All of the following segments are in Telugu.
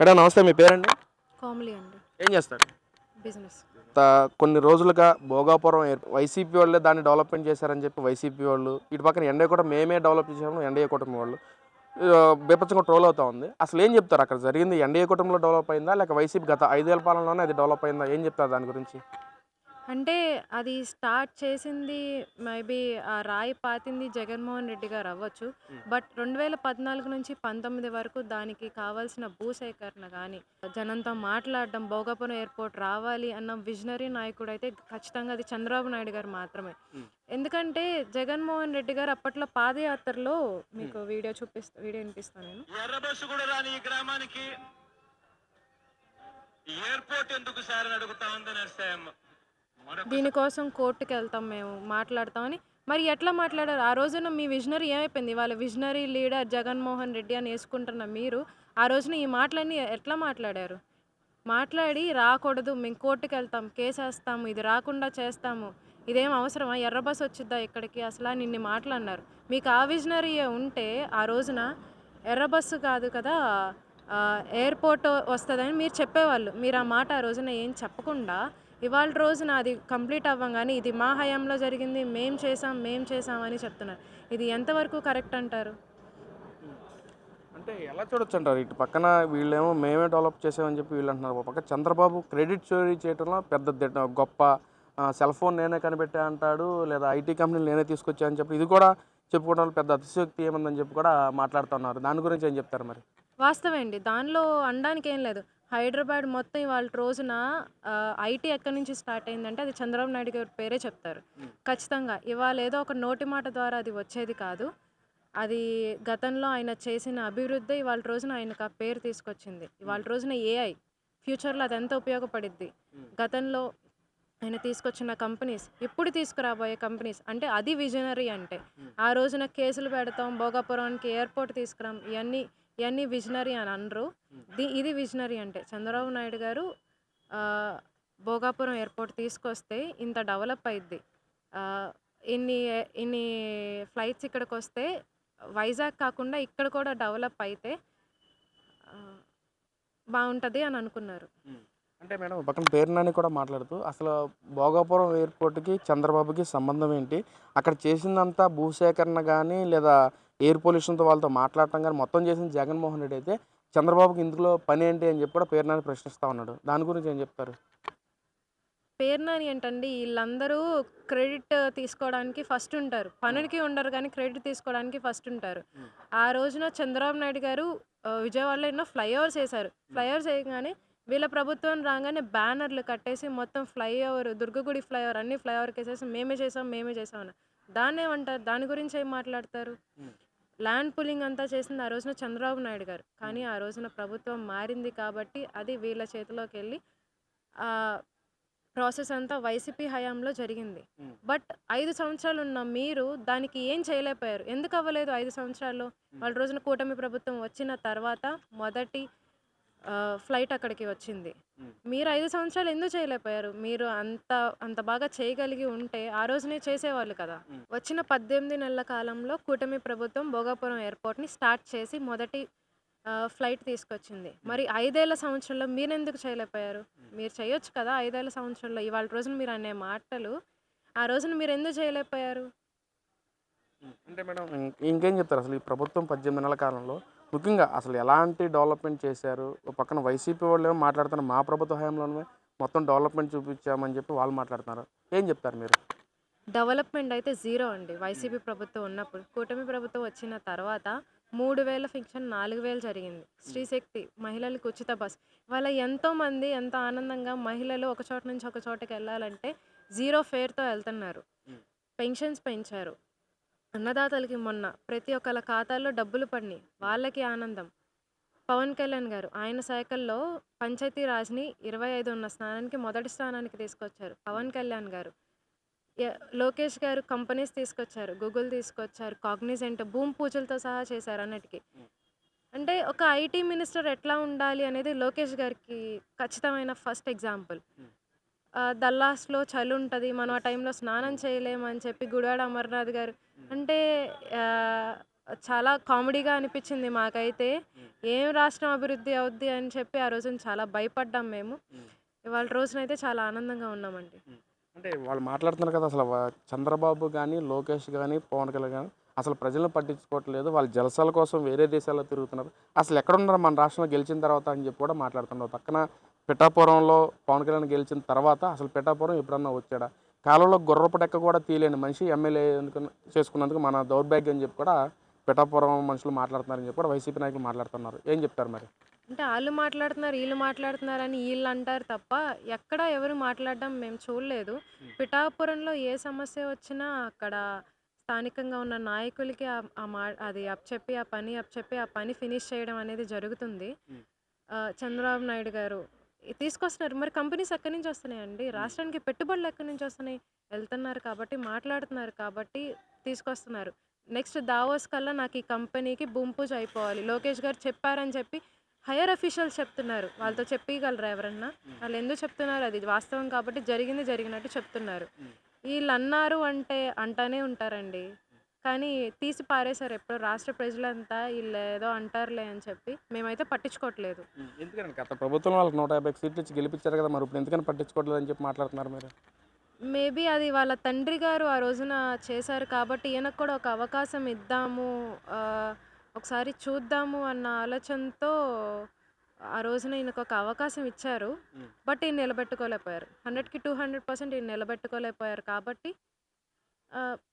మేడం నమస్తే మీ పేరండి? కామ్లీ అండి. ఏం చేస్తారు? బిజినెస్. కొన్ని రోజులుగా భోగాపురం వైసీపీ వాళ్ళే దాన్ని డెవలప్మెంట్ చేశారని చెప్పి వైసీపీ వాళ్ళు ఇటు పక్కన ఎన్డీఏ కూడా మేమే డెవలప్ చేసాము ఎన్డీఏ కుటుంబం వాళ్ళు. బీభత్సంగా ట్రోల్ అవుతా ఉంది. అసలు ఏం చెప్తారు? అక్కడ జరిగింది ఎన్డీఏ కుటుంబంలో డెవలప్ అయిందా? లేక వైసీపీ గత ఐదేళ్ళ పాలనలోనే అది డెవలప్ అయిందా? ఏం చెప్తారు దాని గురించి? అంటే అది స్టార్ట్ చేసింది మేబీ ఆ రాయి పాతింది జగన్మోహన్ రెడ్డి గారు అవ్వచ్చు. బట్ రెండు వేల పద్నాలుగు నుంచి పంతొమ్మిది వరకు దానికి కావాల్సిన భూసేకరణ కానీ జనంతో మాట్లాడడం భోగాపురం ఎయిర్పోర్ట్ రావాలి అన్న విజనరీ నాయకుడు అయితే ఖచ్చితంగా అది చంద్రబాబు నాయుడు గారు మాత్రమే. ఎందుకంటే జగన్మోహన్ రెడ్డి గారు అప్పట్లో పాదయాత్రలో మీకు వీడియో చూపిస్తా వీడియో వినిపిస్తాను నేను. రాని గ్రామానికి ఎయిర్పోర్ట్ ఎందుకు సార్ అని అడుగుతా ఉంది నరసాయమ్మ దీనికోసం కోర్టుకి వెళ్తాం మేము మాట్లాడతామని. మరి ఎట్లా మాట్లాడారు? ఆ రోజున మీ విజనరీ ఏమైపోయింది? వాళ్ళ విజనరీ లీడర్ జగన్మోహన్ రెడ్డి అని వేసుకుంటున్న మీరు ఆ రోజున ఈ మాటలన్నీ ఎట్లా మాట్లాడారు? మాట్లాడి రాకూడదు మేము కోర్టుకి వెళ్తాం కేసేస్తాము ఇది రాకుండా చేస్తాము. ఇదేం అవసరమా? ఎర్ర బస్ వచ్చిద్దా ఇక్కడికి? అసలు అని ఇన్ని మాటలు అన్నారు మీకు ఆ విజనరీ ఉంటే ఆ రోజున ఎర్ర బస్సు కాదు కదా ఎయిర్పోర్ట్ వస్తుందని మీరు చెప్పేవాళ్ళు. మీరు ఆ మాట ఆ రోజున ఏం చెప్పకుండా ఇవాళ రోజున అది కంప్లీట్ అవ్వగానే ఇది మా హయాంలో జరిగింది మేం చేసాం మేం చేసాం అని చెప్తున్నారు. ఇది ఎంతవరకు కరెక్ట్ అంటారు? అంటే ఎలా చూడొచ్చు అంటారు ఇటు పక్కన వీళ్ళేమో మేమే డెవలప్ చేసామని చెప్పి వీళ్ళు అంటున్నారు. పక్క చంద్రబాబు క్రెడిట్ చోరీ చేయడంలో పెద్ద గొప్ప సెల్ ఫోన్ నేనే కనిపెట్టా అంటాడు లేదా ఐటీ కంపెనీలు నేనే తీసుకొచ్చా అని చెప్పి ఇది కూడా చెప్పుకోవడం పెద్ద అతిశయోక్తి ఏముందని చెప్పి కూడా మాట్లాడుతున్నారు. దాని గురించి ఏం చెప్తారు మరి? వాస్తవే అండి. దానిలో అనడానికి ఏం లేదు. హైదరాబాద్ మొత్తం ఇవాళ రోజున ఐటీ ఎక్కడి నుంచి స్టార్ట్ అయిందంటే అది చంద్రబాబు నాయుడు గారి పేరే చెప్తారు. ఖచ్చితంగా. ఇవాళ ఏదో ఒక నోటి మాట ద్వారా అది వచ్చేది కాదు. అది గతంలో ఆయన చేసిన అభివృద్ధి ఇవాళ రోజున ఆయనకు ఆ పేరు తీసుకొచ్చింది. ఇవాళ రోజున ఏఐ ఫ్యూచర్లో అది ఎంత ఉపయోగపడిద్ది? గతంలో ఆయన తీసుకొచ్చిన కంపెనీస్ ఇప్పుడు తీసుకురాబోయే కంపెనీస్ అంటే అది విజనరీ అంటే. ఆ రోజున కేసులు పెడతాం భోగాపురానికి ఎయిర్పోర్ట్ తీసుకురాం ఇవన్నీ ఇవన్నీ విజనరీ అని అనరు. ది ఇది విజనరీ అంటే చంద్రబాబు నాయుడు గారు భోగాపురం ఎయిర్పోర్ట్ తీసుకొస్తే ఇంత డెవలప్ అయింది ఇన్ని ఇన్ని ఫ్లైట్స్ ఇక్కడికి వస్తే వైజాగ్ కాకుండా ఇక్కడ కూడా డెవలప్ అయితే బాగుంటుంది అని అనుకున్నారు. అంటే మేడం పక్కన పేరునాని కూడా మాట్లాడుతూ అసలు భోగాపురం ఎయిర్పోర్ట్కి చంద్రబాబుకి సంబంధం ఏంటి? అక్కడ చేసిందంతా భూసేకరణ కానీ లేదా ఎయిర్ పొల్యూషన్తో వాళ్ళతో మాట్లాడటం కానీ మొత్తం చేసింది జగన్మోహన్ రెడ్డి అయితే చంద్రబాబుకి ఇందులో పని ఏంటి అని చెప్పి కూడా పేరునాని ప్రశ్నిస్తూ ఉన్నాడు. దాని గురించి ఏం చెప్తారు? పేరునాని ఏంటండి? వీళ్ళందరూ క్రెడిట్ తీసుకోవడానికి ఫస్ట్ ఉంటారు. పనులకి ఉండరు కానీ క్రెడిట్ తీసుకోవడానికి ఫస్ట్ ఉంటారు. ఆ రోజున చంద్రబాబు నాయుడు గారు విజయవాడలో ఎన్నో ఫ్లైఓవర్స్ వేశారు. ఫ్లైఓవర్స్ వేయగానే వీళ్ళ ప్రభుత్వం రాగానే బ్యానర్లు కట్టేసి మొత్తం ఫ్లైఓవర్ దుర్గగుడి ఫ్లైఓవర్ అన్ని ఫ్లైఓవర్కి వేసేసి మేమే చేసాం మేమే చేసాం అని దాన్ని ఏమంటారు? దాని గురించి ఏం మాట్లాడతారు. ల్యాండ్ పులింగ్ అంతా చేసింది ఆ రోజున చంద్రబాబు నాయుడు గారు. కానీ ఆ రోజున ప్రభుత్వం మారింది కాబట్టి అది వీళ్ళ చేతిలోకి వెళ్ళి ఆ ప్రాసెస్ అంతా వైసీపీ హయాంలో జరిగింది. బట్ ఐదు సంవత్సరాలు ఉన్న మీరు దానికి ఏం చేయలేకపోయారు? ఎందుకు అవ్వలేదు ఐదు సంవత్సరాల్లో? వాళ్ళ రోజున కూటమి ప్రభుత్వం వచ్చిన తర్వాత మొదటి ఫ్లైట్ అక్కడికి వచ్చింది. మీరు ఐదు సంవత్సరాలు ఎందుకు చేయలేకపోయారు? మీరు అంత అంత బాగా చేయగలిగి ఉంటే ఆ రోజునే చేసేవాళ్ళు కదా. వచ్చిన పద్దెనిమిది నెలల కాలంలో కూటమి ప్రభుత్వం భోగాపురం ఎయిర్పోర్ట్ని స్టార్ట్ చేసి మొదటి ఫ్లైట్ తీసుకొచ్చింది. మరి ఐదేళ్ళ సంవత్సరంలో మీరు ఎందుకు చేయలేకపోయారు మీరు చేయొచ్చు కదా ఐదేళ్ళ సంవత్సరంలో. ఇవాళ రోజున మీరు అనే మాటలు ఆ రోజున మీరు ఎందుకు చేయలేకపోయారు? అంటే మేడం ఇంకేం చెప్తారు? అసలు ఈ ప్రభుత్వం పద్దెనిమిది నెలల కాలంలో ముఖ్యంగా అసలు ఎలాంటి డెవలప్మెంట్ చేశారు? ఒక పక్కన వైసీపీ వాళ్ళు ఏమో మాట్లాడుతున్నారు మా ప్రభుత్వ హయాంలోనే మొత్తం డెవలప్మెంట్ చూపించామని చెప్పి వాళ్ళు మాట్లాడుతున్నారు. ఏం చెప్తారు మీరు? డెవలప్మెంట్ అయితే జీరో అండి. వైసీపీ ప్రభుత్వం ఉన్నప్పుడు కూటమి ప్రభుత్వం వచ్చిన తర్వాత మూడు వేల ఫిక్షన్ నాలుగు వేలు జరిగింది. శ్రీశక్తి మహిళలకు ఉచిత బస్. వాళ్ళ ఎంతో మంది ఎంతో ఆనందంగా మహిళలు ఒక చోట నుంచి ఒక చోటకి వెళ్ళాలంటే జీరో ఫేర్తో వెళ్తున్నారు. పెన్షన్స్ పెంచారు. అన్నదాతలకి మొన్న ప్రతి ఒక్కళ్ళ ఖాతాల్లో డబ్బులు పడినాయి. వాళ్ళకి ఆనందం. పవన్ కళ్యాణ్ గారు ఆయన శాఖల్లో పంచాయతీ రాజ్ని ఇరవై ఐదు ఉన్న స్థానానికి మొదటి స్థానానికి తీసుకొచ్చారు పవన్ కళ్యాణ్ గారు. లోకేష్ గారు కంపెనీస్ తీసుకొచ్చారు గూగుల్ తీసుకొచ్చారు కాగ్నిజెంట్ భూమి పూజలతో సహా చేశారు అన్నిటికీ. అంటే ఒక ఐటీ మినిస్టర్ ఎట్లా ఉండాలి అనేది లోకేష్ గారికి ఖచ్చితమైన ఫస్ట్ ఎగ్జాంపుల్. దల్లాస్లో చలి ఉంటుంది మనం ఆ టైంలో స్నానం చేయలేమని చెప్పి గుడివాడ అమర్నాథ్ గారు. అంటే చాలా కామెడీగా అనిపించింది మాకైతే. ఏం రాష్ట్రం అభివృద్ధి అవుద్ది అని చెప్పి ఆ రోజున చాలా భయపడ్డాం మేము. ఇవాళ రోజునైతే చాలా ఆనందంగా ఉన్నామండి. అంటే వాళ్ళు మాట్లాడుతున్నారు కదా అసలు చంద్రబాబు కానీ లోకేష్ కానీ పవన్ కళ్యాణ్ కానీ అసలు ప్రజలను పట్టించుకోవట్లేదు. వాళ్ళు జలసాల కోసం వేరే దేశాల్లో తిరుగుతున్నారు. అసలు ఎక్కడ ఉన్నారు మన రాష్ట్రంలో గెలిచిన తర్వాత అని చెప్పి కూడా మాట్లాడుతున్నారు. పక్కన పిఠాపురంలో పవన్ కళ్యాణ్ గెలిచిన తర్వాత అసలు పిఠాపురం ఎప్పుడన్నా వచ్చాడా? కాలంలో గుర్రపు డెక్క కూడా తీయలేని మనిషి ఎమ్మెల్యే ఎందుకు- చేసుకున్నందుకు మన దౌర్భాగ్యం అని చెప్పి కూడా పిఠాపురం మనుషులు మాట్లాడుతున్నారని చెప్పి కూడా వైసీపీ నాయకులు మాట్లాడుతున్నారు. ఏం చెప్తారు మరి? అంటే వాళ్ళు మాట్లాడుతున్నారు వీళ్ళు మాట్లాడుతున్నారు అని వీళ్ళు అంటారు తప్ప ఎక్కడ ఎవరు మాట్లాడడం మేము చూడలేదు. పిఠాపురంలో ఏ సమస్య వచ్చినా అక్కడ స్థానికంగా ఉన్న నాయకులకి ఆ- మా అది అప్పచెప్పి ఆ పని అప్పచెప్పి ఆ పని ఫినిష్ చేయడం అనేది జరుగుతుంది. చంద్రబాబు నాయుడు గారు తీసుకొస్తున్నారు. మరి కంపెనీస్ ఎక్కడి నుంచి వస్తున్నాయండి? రాష్ట్రానికి పెట్టుబడులు ఎక్కడి నుంచి వస్తున్నాయి? వెళ్తున్నారు కాబట్టి మాట్లాడుతున్నారు కాబట్టి తీసుకొస్తున్నారు. నెక్స్ట్ దావోస్ కల్లా నాకు ఈ కంపెనీకి భూమి పూజ అయిపోవాలి. లోకేష్ గారు చెప్పారని చెప్పి హైయర్ అఫీషియల్స్ చెప్తున్నారు. వాళ్ళతో చెప్పగలరా ఎవరన్నా? వాళ్ళు ఎందుకు చెప్తున్నారు? అది వాస్తవం కాబట్టి జరిగింది జరిగినట్టు చెప్తున్నారు. వీళ్ళు అన్నారు అంటే అంటానే ఉంటారండి. కానీ తీసి పారేశారు ఎప్పుడు రాష్ట్ర ప్రజలంతా వీళ్ళు ఏదో అంటారులే అని చెప్పి. మేమైతే పట్టించుకోవట్లేదు. గత ప్రభుత్వం వాళ్ళకి నూట యాభై సీట్లు ఇచ్చి గెలిపించారు కదా మరి. ఇప్పుడు ఎందుకని పట్టించుకోవట్లేదు అని చెప్పి మాట్లాడుతున్నారు మీరు? మేబీ అది వాళ్ళ తండ్రి గారు ఆ రోజున చేశారు కాబట్టి ఈయనకు కూడా ఒక అవకాశం ఇద్దాము ఒకసారి చూద్దాము అన్న ఆలోచనతో ఆ రోజున ఈయనకు ఒక అవకాశం ఇచ్చారు. బట్ ఈయన నిలబెట్టుకోలేకపోయారు. హండ్రెడ్కి టూ హండ్రెడ్ పర్సెంట్ ఈయన నిలబెట్టుకోలేకపోయారు కాబట్టి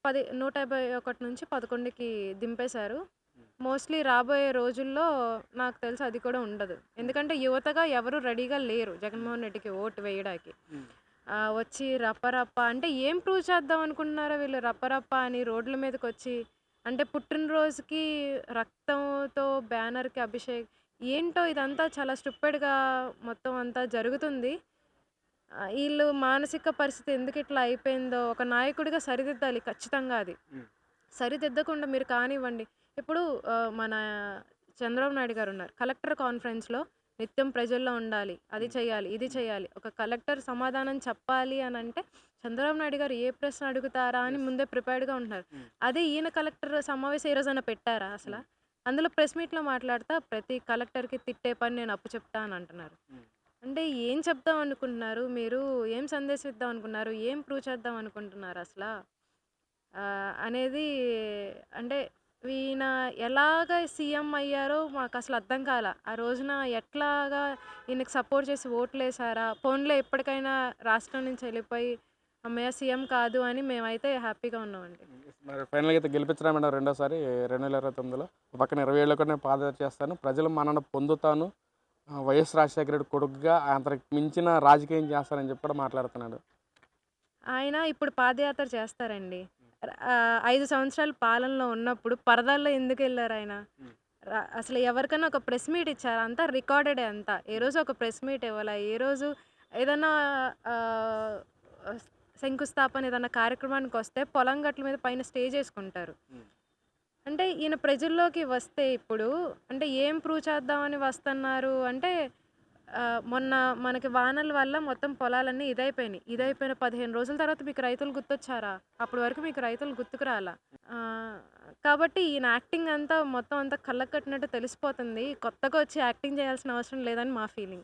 పది నూట యాభై ఒకటి నుంచి పదకొండుకి దింపేశారు. మోస్ట్లీ రాబోయే రోజుల్లో నాకు తెలిసి అది కూడా ఉండదు. ఎందుకంటే యువతగా ఎవరు రెడీగా లేరు జగన్మోహన్ రెడ్డికి ఓటు వేయడానికి. వచ్చి రప్పరప్ప అంటే ఏం ప్రూవ్ చేద్దాం అనుకుంటున్నారో వీళ్ళు రప్పరప్ప అని రోడ్ల మీదకి వచ్చి అంటే పుట్టినరోజుకి రక్తంతో బ్యానర్కి అభిషేక్ ఏంటో ఇదంతా చాలా స్టూపెడ్గా మొత్తం అంతా జరుగుతుంది. వీళ్ళు మానసిక పరిస్థితి ఎందుకు ఇట్లా అయిపోయిందో ఒక నాయకుడిగా సరిదిద్దాలి ఖచ్చితంగా అది. సరిదిద్దకుండా మీరు కానివ్వండి. ఇప్పుడు మన చంద్రబాబు నాయుడు గారు ఉన్నారు. కలెక్టర్ కాన్ఫరెన్స్లో నిత్యం ప్రజల్లో ఉండాలి అది చేయాలి ఇది చేయాలి ఒక కలెక్టర్ సమాధానం చెప్పాలి అని అంటే చంద్రబాబు నాయుడు గారు ఏ ప్రశ్న అడుగుతారా అని ముందే ప్రిపేర్డ్గా ఉంటున్నారు. అదే ఈయన కలెక్టర్ సమావేశం ఏ రోజైనా పెట్టారా అసలు? అందులో ప్రెస్ మీట్లో మాట్లాడుతా ప్రతి కలెక్టర్కి తిట్టే పని నేను అప్పు చెప్తా అని అంటున్నారు. అంటే ఏం చెప్దాం అనుకుంటున్నారు? మీరు ఏం సందేశం ఇద్దాం అనుకున్నారు? ఏం ప్రూవ్ చేద్దాం అనుకుంటున్నారు అసలు? అనేది అంటే ఈయన ఎలాగ సీఎం అయ్యారో మాకు అసలు అర్థం కాల. ఆ రోజున ఎట్లాగా ఈయనకి సపోర్ట్ చేసి ఓట్లు వేసారా ఫోన్లో ఎప్పటికైనా రాష్ట్రం నుంచి వెళ్ళిపోయి అమ్మయ్య సీఎం కాదు అని మేమైతే హ్యాపీగా ఉన్నామండి. మరి ఫైనల్గా అయితే గెలిపించడం మేడం రెండోసారి? రెండు వేల ఇరవై తొమ్మిదిలో. ఒక పక్కన ఇరవై ఏళ్ళలో పాదయాత్ర చేస్తాను. ప్రజలు మనను పొందుతాను. వైఎస్ రాజశేఖర రెడ్డి కొడుకుగా అంతకు మించిన రాజకీయం చేస్తానని చెప్పి కూడా మాట్లాడుతున్నాడు. ఆయన ఇప్పుడు పాదయాత్ర చేస్తారండి. ఐదు సంవత్సరాల పాలనలో ఉన్నప్పుడు పరదాల్లో ఎందుకు వెళ్ళారు ఆయన? అసలు ఎవరికైనా ఒక ప్రెస్ మీట్ ఇచ్చారు? అంతా రికార్డెడే అంతా. ఏ రోజు ఒక ప్రెస్ మీట్ ఇవ్వాలా? ఏ రోజు ఏదైనా శంకుస్థాపన ఏదైనా కార్యక్రమానికి వస్తే పొలం గట్ల మీద పైన స్టేజ్ వేసుకుంటారు మ్మ్. అంటే ఈయన ప్రజల్లోకి వస్తే ఇప్పుడు అంటే ఏం ప్రూవ్ చేద్దామని వస్తున్నారు? అంటే ఆ, మొన్న మనకి వానల వల్ల మొత్తం పొలాలన్నీ ఇదైపోయినాయి. ఇదైపోయిన పదిహేను రోజుల తర్వాత మీకు రైతులు గుర్తొచ్చారా? అప్పటి వరకు మీకు రైతులు గుర్తుకు రాలా? ఆ, కాబట్టి ఈయన యాక్టింగ్ అంతా మొత్తం అంతా కళ్ళకు కట్టినట్టు తెలిసిపోతుంది. కొత్తగా వచ్చి యాక్టింగ్ చేయాల్సిన అవసరం లేదని మా ఫీలింగ్.